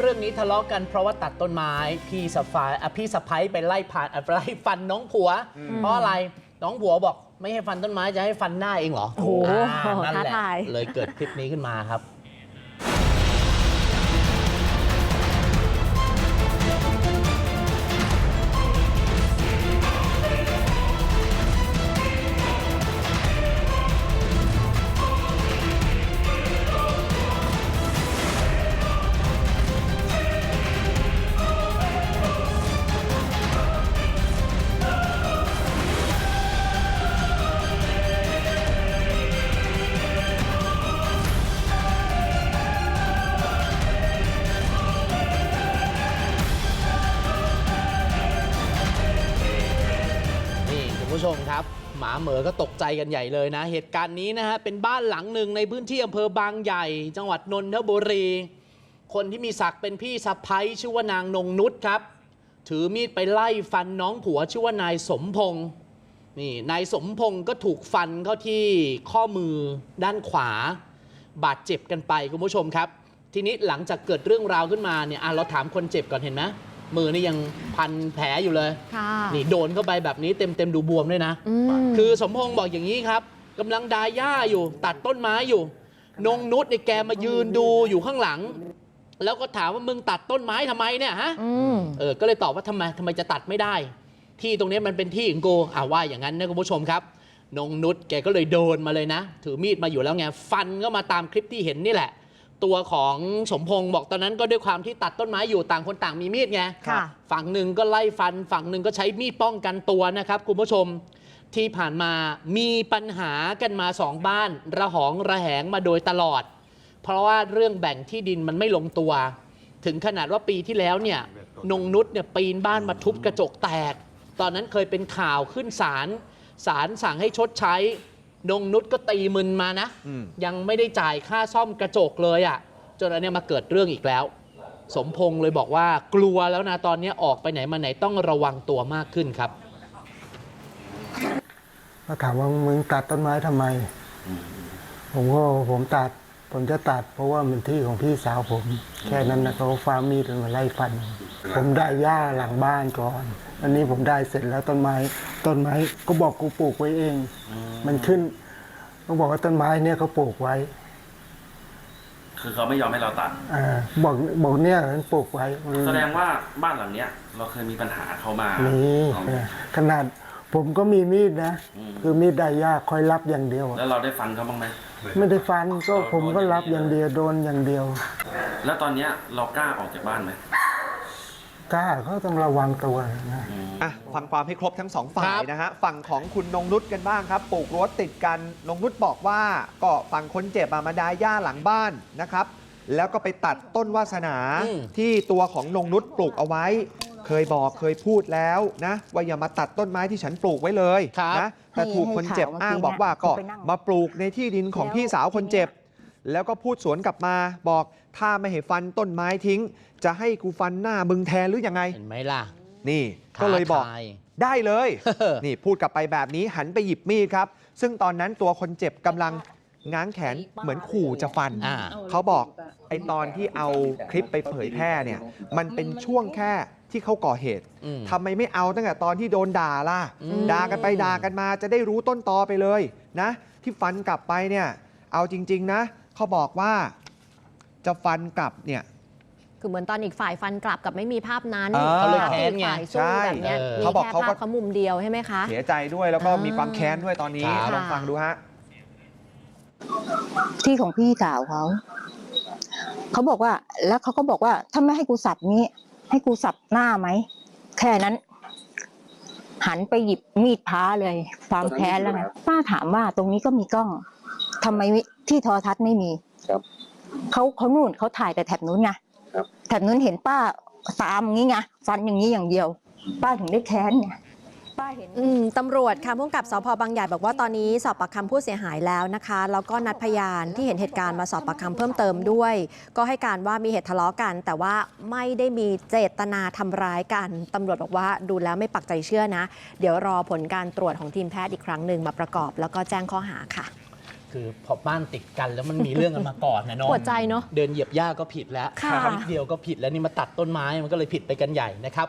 เรื่องนี้ทะเลาะกันเพราะว่าตัดต้นไม้พี่สะฟายอะพี่สะพ้ยไปไล่ผ่านอะไปไล่ฟันน้องผัว เพราะอะไรน้องผัวบอกไม่ให้ฟันต้นไม้จะให้ฟันหน้าเองเหรอโอ้โหอ่านั่นแหละท้าทาย เลยเกิดคลิปนี้ขึ้นมาครับ ชมครับ หมาเหมอก็ตกใจกันใหญ่เลยนะ เหตุการณ์นี้นะฮะ เป็นบ้านหลังหนึ่งในพื้นที่อำเภอบางใหญ่ จังหวัดนนทบุรี คนที่มีศักดิ์เป็นพี่สะพ้ยชื่อว่านางนงนุชครับ ถือมีดไปไล่ฟันน้องผัวชื่อว่านายสมพงศ์นี่นายสมพงศ์ก็ถูกฟันเข้าที่ข้อมือด้านขวา บาดเจ็บกันไปคุณผู้ชมครับ ทีนี้หลังจากเกิดเรื่องราวขึ้นมาเนี่ยอะเราถามคนเจ็บก่อนเห็นไหม มือนี่ยังพันแผลอยู่เลย ค่ะนี่โดนเข้าไปแบบนี้เต็มเต็มๆดูบวมด้วยนะ อืมคือสมพงษ์บอกอย่างนี้ครับกำลังดาหญ้าอยู่ ตัดต้นไม้อยู่ นงนุชในยแกมายืนดูอยู่ข้างหลัง แล้วก็ถามว่ามึงตัดต้นไม้ทำไมเนี่ยฮะอืมเออ ก็เลยตอบว่าทำไมทำไมจะตัดไม่ได้ ที่ตรงนี้มันเป็นที่ของกูอ่าว่าอย่างนั้นนะคุณผู้ชมครับ นงนุชแกก็เลยโดนมาเลยนะ ถือมีดมาอยู่แล้วไง ฟันก็มาตามคลิปที่เห็นนี่แหละ ตัวของสมพงษ์บอกตอนนั้นก็ด้วยความที่ตัดต้นไม้อยู่ต่างคนต่างมีมีดไงค่ะฝั่งหนึ่งก็ไล่ฟัน ฝั่งหนึ่งก็ใช้มีดป้องกันตัวนะครับคุณผู้ชมที่ผ่านมามีปัญหากันมาสองบ้าน ระหองระแหงมาโดยตลอด เพราะว่าเรื่องแบ่งที่ดินมันไม่ลงตัว ถึงขนาดว่าปีที่แล้วเนี่ยนงนุชเนี่ยปีนบ้านมาทุบกระจกแตก ตอนนั้นเคยเป็นข่าวขึ้นศาลศาลสั่งให้ชดใช้ นงนุชก็ตีมึนมานะ อืม ยังไม่ได้จ่ายค่าซ่อมกระจกเลยอะ่ะ จนอันเนี้ยมาเกิดเรื่องอีกแล้ว สมพงษ์เลยบอกว่ากลัวแล้วนะตอนนี้ออกไปไหนมาไหนต้องระวังตัวมากขึ้นครับ ก็ถามว่ามึงตัดต้นไม้ทำไม ผมก็บอกผมตัด ผมจะตัดเพราะว่ามันที่ของพี่สาวผม แค่นั้นนะเขาฟ้ามีดมาไล่ฟัน ผมได้หญ้าหลังบ้านก่อน อันนี้ผมได้เสร็จแล้วต้นไม้ต้นไม้ก็บอกกูปลูกไว้เอง มันขึ้นก็บอกว่าต้นไม้เนี่ยเขาปลูกไว้ คือเขาไม่ยอมให้เราตัดอ่าบอกบอกเนี่ยมันปลูกไว้แสดงว่าบ้านหลังเนี้ย เราเคยมีปัญหาเขามานี่เอาขนาด ผมก็มีมีดนะอืมคือมีดได้ยากคอยรับอย่างเดียวอะแล้วเราได้ฟันเขาบ้างไหม ไม่ได้ฟันก็ผมก็รับอย่างเดียวโดนอย่างเดียวแล้วตอนเนี้ยเรากล้าออกจากบ้านไหมกล้าเขาต้องระวังตัวนะอืมอะฟังความให้ครบทั้งสองฝ่าคยรับนะฮะฝั่งของคุณนงนุชกันบ้างครับ ปลูกรั้วติดกันนงนุชบอกว่าก็ฝั่งคนเจ็บอะมาดาหญ้าหลังบ้านนะครับ แล้วก็ไปตัดต้นวาสนาอืมที่ตัวของนงนุชปลูกเอาไว้ เคยบอกเคยพูดแล้วนะ ว่าอย่ามาตัดต้นไม้ที่ฉันปลูกไว้เลยครับนะแต่ถูกคนเจ็บให้อ้างข่าวบอกว่าก็ไปนั่งมาปลูกในที่ดินของแล้วพี่สาวคนเจ็บ แล้วก็พูดสวนกลับมาบอกถ้าไม่ให้ฟันต้นไม้ทิ้ง จะให้กูฟันหน้ามึงแทนหรือยังไง เห็นไหมล่ะ นี่ก็เลยบอกท้าทายได้เลยเออนี่พูดกลับไปแบบนี้หันไปหยิบมีดครับ ซึ่งตอนนั้นตัวคนเจ็บกำลังง้างแขนเหมือนขู่จะฟัน อ่า เขาบอกไอตอนที่เอาคลิปไปเผยแพร่เนี่ย มันเป็นช่วงแค่ ที่เขาก่อเหตุอืมทำไมไม่เอาตั้งแต่ตอนที่โดนด่าล่ะอืมด่ากันไปด่ากันมาจะได้รู้ต้นตอไปเลยนะ ที่ฟันกลับไปเนี่ยเอาจริง ๆ นะเขาบอกว่าจะฟันกลับเนี่ยคือเหมือนตอนอีกฝ่ายฟันกลับกับไม่มีภาพนั้นเออเขาเลยภาพแค้ที่นอีกไงฝ่ายสู้แบบเนี้ยใช่มีเขาบอกแค่เขาก็ภาพเขามุมเดียวใช่ไหมคะเสียใจด้วยแล้วก็อ่ามีมีความแค้นด้วยตอนนี้ครับลองฟังดูฮะที่ของพี่สาวเขาเขาบอกว่า แล้วเขาก็บอกว่าถ้าไม่ให้กูสับนี้ ให้กูสับหน้าไหม แค่นั้น หันไปหยิบมีดพ้าเลย ความแค้นแล้วไงป้าถามว่าตรงนี้ก็มีกล้องทำไมที่โทรทัศน์ไม่มีครับเขาเขานู่นเขาถ่ายแต่แถบนู้นไงครับแถบนู้นเห็นป้าตามอย่างนี้ไงฟันอย่างนี้อย่างเดียว ป้าถึงได้แค้นไง ป้าเห็น อืมตำรวจค่ะพุ่งกับสพบางใหญ่บอกว่าตอนนี้สอบปากคำผู้เสียหายแล้วนะคะ แล้วก็นัดพยานที่เห็นเหตุการณ์มาสอบปากคำเพิ่มเติมด้วย ก็ให้การว่ามีเหตุทะเลาะกัน แต่ว่าไม่ได้มีเจตนาทำร้ายกันตำรวจบอกว่าดูแล้วไม่ปักใจเชื่อนะ เดี๋ยวรอผลการตรวจของทีมแพทย์อีกครั้งหนึ่งมาประกอบ แล้วก็แจ้งข้อหาค่ะ คือพอบ้านติดกันแล้วมันมีเรื่องกันมาก่อนนะเนาะปวดใจเนอะเดินเหยียบหญ้าก็ผิดแล้วค่ะ นิดเดียวก็ผิดแล้วนี่มาตัดต้นไม้มันก็เลยผิดไปกันใหญ่นะครับ